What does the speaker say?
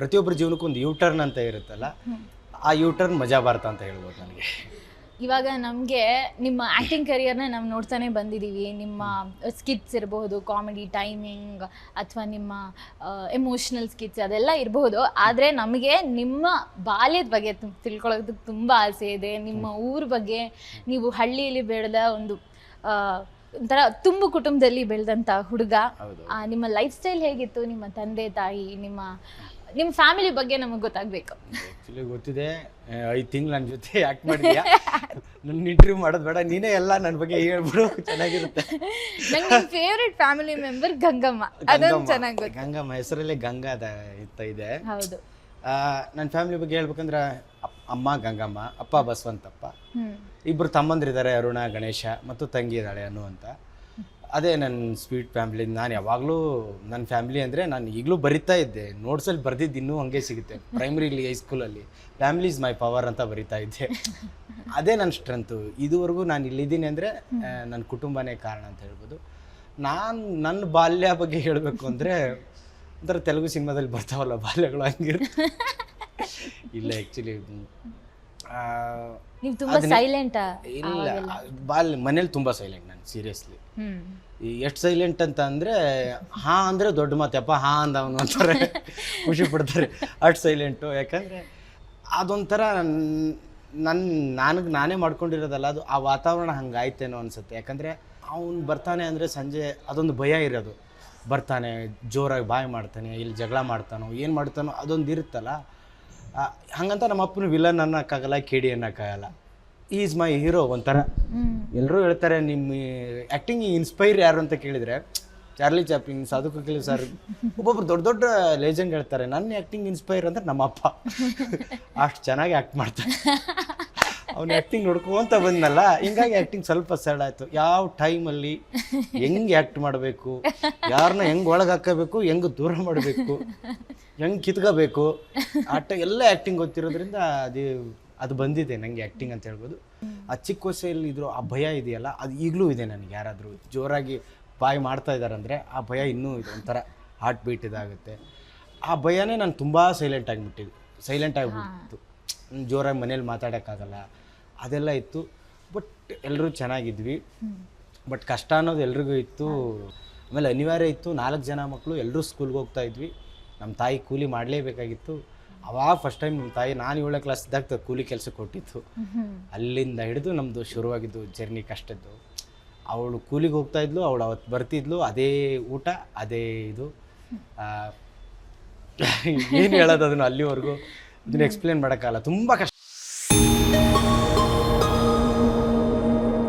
ಪ್ರತಿಯೊಬ್ಬರ ಜೀವನಕ್ಕೂ ಒಂದು U turn ಅಂತ ಇರುತ್ತಲ್ಲ? ಆ ಯೂ ಟರ್ನ್ ಮಜಾ ಭಾರತ ಅಂತ ಹೇಳ್ಬೋದು ನನಗೆ. ಇವಾಗ ನಮಗೆ ನಿಮ್ಮ ಆ್ಯಕ್ಟಿಂಗ್ ಕರಿಯರ್ನ ನಾವು ನೋಡ್ತಾನೆ ಬಂದಿದ್ದೀವಿ ನಿಮ್ಮ ಸ್ಕಿಟ್ಸ್ ಇರಬಹುದು ಕಾಮಿಡಿ ಟೈಮಿಂಗ್ ಅಥವಾ ನಿಮ್ಮ ಎಮೋಷ್ನಲ್ ಸ್ಕಿಟ್ಸ್ ಅದೆಲ್ಲ ಇರಬಹುದು. ಆದರೆ ನಮಗೆ ನಿಮ್ಮ ಬಾಲ್ಯದ ಬಗ್ಗೆ ತಿಳ್ಕೊಳ್ಳೋದಕ್ಕೆ ತುಂಬ ಆಸೆ ಇದೆ. ನಿಮ್ಮ ಊರ ಬಗ್ಗೆ ನೀವು ಹಳ್ಳಿಯಲ್ಲಿ ಬೆಳೆದ ಒಂದು ಒಂಥರ ತುಂಬು ಕುಟುಂಬದಲ್ಲಿ ಬೆಳೆದಂಥ ಹುಡುಗ. ನಿಮ್ಮ ಲೈಫ್ ಸ್ಟೈಲ್ ಹೇಗಿತ್ತು? ನಿಮ್ಮ ತಂದೆ ತಾಯಿ ನಿಮ್ಮ ನಿಮ್ಮ ಫ್ಯಾಮಿಲಿ ಬಗ್ಗೆ ನಮಗೆ ಗೊತ್ತಾಗಬೇಕು. ಆ್ಯಕ್ಚುಲಿ ಗೊತ್ತಿದೆ. ಐದು ತಿಂಗ್ಳು ನನ್ನ ಜೊತೆ ಆ್ಯಕ್ಟ್ ಮಾಡಿದ್ಯಾ? ನನ್ನ ಇಂಟರ್ವ್ಯೂ ಮಾಡೋದು ಬೇಡ. ನೀನೇ ಎಲ್ಲ ನನ್ನ ಬಗ್ಗೆ ಹೇಳ್ಬಿಡು. ಚೆನ್ನಾಗಿರುತ್ತೆ. ನಂಗೆ ಫೇವ್ರೆಟ್ ಫ್ಯಾಮಿಲಿ ಮೆಂಬರ್ ಗಂಗಮ್ಮ. ಅದೊಂದು ಚೆನ್ನಾಗಿ ಗೊತ್ತು. ಗಂಗಮ್ಮ ಹೆಸರಲ್ಲೇ ಗಂಗಾ ಅದ ಇತ್ತ ಇದೆ. ಹೌದು. ನನ್ನ ಫ್ಯಾಮಿಲಿ ಬಗ್ಗೆ ಹೇಳ್ಬೇಕಂದ್ರೆ ಅಮ್ಮ ಗಂಗಮ್ಮ ಅಪ್ಪ ಬಸವಂತಪ್ಪ. ಇಬ್ರು ಇಬ್ಬರು ತಮ್ಮಂದಿರಿದ್ದಾರೆ ಅರುಣ ಗಣೇಶ ಮತ್ತು ತಂಗಿ ಇದ್ದಾಳೆ ಅನು ಅಂತ. ಅದೇ ನನ್ನ ಸ್ವೀಟ್ ಫ್ಯಾಮಿಲಿ ನಾನು ಯಾವಾಗಲೂ ನನ್ನ ಫ್ಯಾಮಿಲಿ ಅಂದರೆ ನಾನು ಈಗಲೂ ಬರಿತಾ ಇದ್ದೆ. ನೋಟ್ಸಲ್ಲಿ ಬರೆದಿದ್ದು ಇನ್ನೂ ಹಂಗೆ ಸಿಗುತ್ತೆ. ಪ್ರೈಮರಿಲಿ ಹೈಸ್ಕೂಲಲ್ಲಿ ಫ್ಯಾಮಿಲಿ ಇಸ್ ಮೈ ಪವರ್ ಅಂತ ಬರಿತಾ ಇದ್ದೆ. ಅದೇ ನನ್ನ ಸ್ಟ್ರೆಂತು ಇದುವರೆಗೂ ನಾನು ಇಲ್ಲಿದ್ದೀನಿ ಅಂದರೆ ನನ್ನ ಕುಟುಂಬನೇ ಕಾರಣ ಅಂತ ಹೇಳ್ಬೋದು. ನಾನು ನನ್ನ ಬಾಲ್ಯ ಬಗ್ಗೆ ಹೇಳಬೇಕು ಅಂದರೆ ಒಂಥರ ತೆಲುಗು ಸಿನಿಮಾದಲ್ಲಿ ಬರ್ತಾವಲ್ಲ ಬಾಲ್ಯಗಳು ಹಂಗಿರುತ್ತೆ. ಇಲ್ಲ ಆ್ಯಕ್ಚುಲಿ ನೀವು ತುಂಬಾ ಸೈಲೆಂಟ್ ಇಲ್ಲ ಬಾಲ್ ಮನೇಲಿ ತುಂಬಾ ಸೈಲೆಂಟ್ ನಾನು ಸೀರಿಯಸ್ಲಿ ಎಷ್ಟು ಸೈಲೆಂಟ್ ಅಂತ ಅಂದ್ರೆ ಹಾ ಅಂದ್ರೆ ದೊಡ್ಡ ಮಾತಪ್ಪ ಹಾ ಅಂದ ಅವನು ಅಂತಾರೆ. ಖುಷಿ ಪಡ್ತಾರೆ. ಅಷ್ಟು ಸೈಲೆಂಟು ಯಾಕಂದ್ರೆ ಅದೊಂಥರ ನನ್ನ ನನಗೆ ನಾನೇ ಮಾಡ್ಕೊಂಡಿರೋದಲ್ಲ ಅದು ಆ ವಾತಾವರಣ ಹಂಗಾಯ್ತೇನೋ ಅನ್ಸುತ್ತೆ. ಯಾಕಂದರೆ ಅವ್ನು ಬರ್ತಾನೆ ಅಂದರೆ ಸಂಜೆ ಅದೊಂದು ಭಯ ಇರೋದು. ಬರ್ತಾನೆ ಜೋರಾಗಿ ಬಾಯಿ ಮಾಡ್ತಾನೆ ಇಲ್ಲಿ ಜಗಳ ಮಾಡ್ತಾನೋ ಏನು ಮಾಡ್ತಾನೋ ಅದೊಂದು ಇರುತ್ತಲ್ಲ ಹಂಗಂತ ನಮ್ಮ ಅಪ್ಪನ ವಿಲನ್ ಅನ್ನೋಕ್ಕಾಗಲ್ಲ ಕೇಡಿ ಅನ್ನೋಕ್ಕಾಗಲ್ಲ. ಈಸ್ ಮೈ ಹೀರೋ ಒಂಥರ. ಎಲ್ಲರೂ ಹೇಳ್ತಾರೆ ನಿಮ್ಮ ಆ್ಯಕ್ಟಿಂಗ್ ಇನ್ಸ್ಪೈರ್ ಯಾರು ಅಂತ ಕೇಳಿದರೆ ಚಾರ್ಲಿ ಚಾಪ್ಲಿನ್ ಸಾಧು ಕಕಿಲ್ ಸರ್ ಒಬ್ಬೊಬ್ರು ದೊಡ್ಡ ದೊಡ್ಡ ಲೇಜೆಂಡ್ ಹೇಳ್ತಾರೆ ನನ್ನ ಆ್ಯಕ್ಟಿಂಗ್ ಇನ್ಸ್ಪೈರ್ ಅಂದ್ರೆ ನಮ್ಮ ಅಪ್ಪ. ಅಷ್ಟು ಚೆನ್ನಾಗಿ ಆ್ಯಕ್ಟ್ ಮಾಡ್ತಾನೆ ಅವ್ನು ಆ್ಯಕ್ಟಿಂಗ್ ನೋಡ್ಕೊಂತ ಬಂದ್ನಲ್ಲ ಹಿಂಗಾಗಿ ಆ್ಯಕ್ಟಿಂಗ್ ಸ್ವಲ್ಪ ಸ್ಯಾಡ್ ಆಯಿತು. ಯಾವ ಟೈಮಲ್ಲಿ ಹೆಂಗೆ ಆ್ಯಕ್ಟ್ ಮಾಡಬೇಕು ಯಾರನ್ನ ಹೆಂಗೆ ಒಳಗೆ ಹಾಕಬೇಕು ಹೆಂಗೆ ದೂರ ಮಾಡಬೇಕು ಹೆಂಗೆ ಕಿತ್ಕೋಬೇಕು ಆಟ ಎಲ್ಲ ಆ್ಯಕ್ಟಿಂಗ್ ಗೊತ್ತಿರೋದ್ರಿಂದ ಅದು ಅದು ಬಂದಿದೆ ನನಗೆ ಆ್ಯಕ್ಟಿಂಗ್ ಅಂತ ಹೇಳ್ಬೋದು. ಆ ಚಿಕ್ಕ ವಯಸ್ಸಲ್ಲಿ ಇದ್ರು ಆ ಭಯ ಇದೆಯಲ್ಲ ಅದು ಈಗಲೂ ಇದೆ ನನಗೆ ಯಾರಾದರೂ ಜೋರಾಗಿ ಬಾಯಿ ಮಾಡ್ತಾ ಇದ್ದಾರಂದರೆ ಆ ಭಯ ಇನ್ನೂ ಇದೆ ಒಂಥರ ಹಾರ್ಟ್ ಬೀಟ್ ಇದಾಗುತ್ತೆ. ಆ ಭಯನೇ ನಾನು ತುಂಬ ಸೈಲೆಂಟ್ ಆಗಿಬಿಟ್ಟಿದ್ದು ಸೈಲೆಂಟ್ ಆಗಿಬಿಟ್ಟಿತ್ತು ಜೋರಾಗಿ ಮನೇಲಿ ಮಾತಾಡೋಕ್ಕಾಗಲ್ಲ. ಅದೆಲ್ಲ ಇತ್ತು. ಬಟ್ ಎಲ್ಲರೂ ಚೆನ್ನಾಗಿದ್ವಿ. ಬಟ್ ಕಷ್ಟ ಅನ್ನೋದು ಎಲ್ರಿಗೂ ಇತ್ತು. ಆಮೇಲೆ ಅನಿವಾರ್ಯ ಇತ್ತು. ನಾಲ್ಕು ಜನ ಮಕ್ಕಳು ಎಲ್ಲರೂ ಸ್ಕೂಲ್ಗೆ ಹೋಗ್ತಾ ಇದ್ವಿ. ನಮ್ಮ ತಾಯಿ ಕೂಲಿ ಮಾಡಲೇಬೇಕಾಗಿತ್ತು. ಅವಾಗ ಫಸ್ಟ್ ಟೈಮ್ ನಮ್ಮ ತಾಯಿ, ನಾನು ಏಳನೇ ಕ್ಲಾಸ್ ಇದ್ದಾಗ ಕೂಲಿ ಕೆಲಸ ಕೊಟ್ಟಿತ್ತು. ಅಲ್ಲಿಂದ ಹಿಡಿದು ನಮ್ಮದು ಶುರುವಾಗಿದ್ದು ಜರ್ನಿ ಕಷ್ಟದ್ದು. ಅವಳು ಕೂಲಿಗೆ ಹೋಗ್ತಾ ಇದ್ಲು, ಅವಳು ಅವತ್ತು ಬರ್ತಿದ್ಲು, ಅದೇ ಊಟ, ಅದೇ ಇದು. ಏನು ಹೇಳೋದು ಅದನ್ನು ಅಲ್ಲಿವರೆಗೂ? ಅದನ್ನ ಎಕ್ಸ್ಪ್ಲೇನ್ ಮಾಡೋಕ್ಕಲ್ಲ ತುಂಬ ಕಷ್ಟ.